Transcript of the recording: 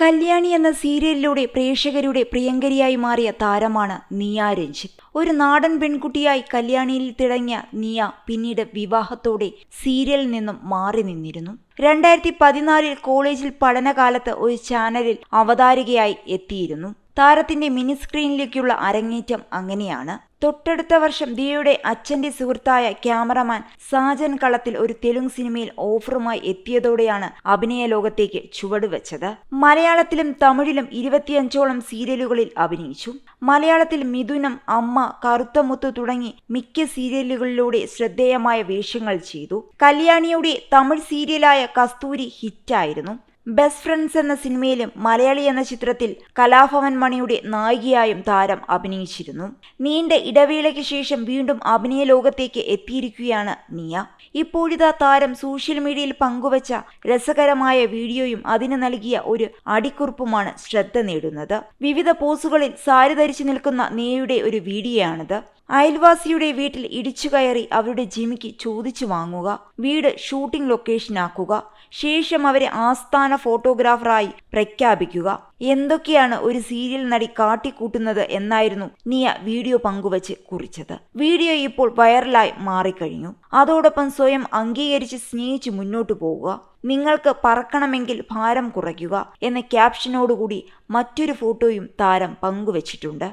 കല്യാണി എന്ന സീരിയലിലൂടെ പ്രേക്ഷകരുടെ പ്രിയങ്കരിയായി മാറിയ താരമാണ് നിയ രഞ്ജിത്ത്. ഒരു നാടൻ പെൺകുട്ടിയായി കല്യാണിയിൽ തിളങ്ങിയ നിയ പിന്നീട് വിവാഹത്തോടെ സീരിയലിൽ നിന്നും മാറി നിന്നിരുന്നു. രണ്ടായിരത്തി പതിനാലിൽ കോളേജിൽ പഠനകാലത്ത് ഒരു ചാനലിൽ അവതാരികയായി എത്തിയിരുന്നു. താരത്തിന്റെ മിനി സ്ക്രീനിലേക്കുള്ള അരങ്ങേറ്റം അങ്ങനെയാണ്. തൊട്ടടുത്ത വർഷം ദിയയുടെ അച്ഛന്റെ സുഹൃത്തായ ക്യാമറമാൻ സാജൻ കളത്തിൽ ഒരു തെലുങ്ക് സിനിമയിൽ ഓഫറുമായി എത്തിയതോടെയാണ് അഭിനയ ലോകത്തേക്ക് ചുവടുവെച്ചത് മലയാളത്തിലും തമിഴിലും ഇരുപത്തിയഞ്ചോളം സീരിയലുകളിൽ അഭിനയിച്ചു. മലയാളത്തിൽ മിഥുനം അമ്മ കറുത്തമുത്ത് തുടങ്ങി മിക്ക സീരിയലുകളിലൂടെ ശ്രദ്ധേയമായ വേഷങ്ങൾ ചെയ്തു. കല്യാണിയുടെ തമിഴ് സീരിയലായ കസ്തൂരി ഹിറ്റായിരുന്നു. ബെസ്റ്റ് ഫ്രണ്ട്സ് എന്ന സിനിമയിലും മലയാളി എന്ന ചിത്രത്തിൽ കലാഭവൻ മണിയുടെ നായികയായും താരം അഭിനയിച്ചിരുന്നു. നീണ്ട ഇടവേളയ്ക്ക് ശേഷം വീണ്ടും അഭിനയ ലോകത്തേക്ക് എത്തിയിരിക്കുകയാണ് നിയ. ഇപ്പോഴിതാ താരം സോഷ്യൽ മീഡിയയിൽ പങ്കുവച്ച രസകരമായ വീഡിയോയും അതിന് നൽകിയ ഒരു അടിക്കുറിപ്പുമാണ് ശ്രദ്ധ നേടുന്നത്. വിവിധ പോസുകളിൽ സാരി ധരിച്ചു നിൽക്കുന്ന നിയയുടെ ഒരു വീഡിയോയാണിത്. അയൽവാസിയുടെ വീട്ടിൽ ഇടിച്ചു കയറി അവരുടെ ജിമിക്ക് ചോദിച്ചു വാങ്ങുക വീട് ഷൂട്ടിംഗ് ലൊക്കേഷനാക്കുക ശേഷം അവരെ ആസ്ഥാന ഫോട്ടോഗ്രാഫറായി പ്രഖ്യാപിക്കുക. എന്തൊക്കെയാണ് ഒരു സീരിയൽ നടി കാട്ടിക്കൂട്ടുന്നത് എന്നായിരുന്നു നിയ വീഡിയോ പങ്കുവച്ച് കുറിച്ചത്. വീഡിയോ ഇപ്പോൾ വൈറലായി മാറിക്കഴിഞ്ഞു. അതോടൊപ്പം സ്വയം അംഗീകരിച്ച് സ്നേഹിച്ച് മുന്നോട്ടു പോവുക നിങ്ങൾക്ക് പറക്കണമെങ്കിൽ ഭാരം കുറയ്ക്കുക എന്ന ക്യാപ്ഷനോടുകൂടി മറ്റൊരു ഫോട്ടോയും താരം പങ്കുവച്ചിട്ടുണ്ട്.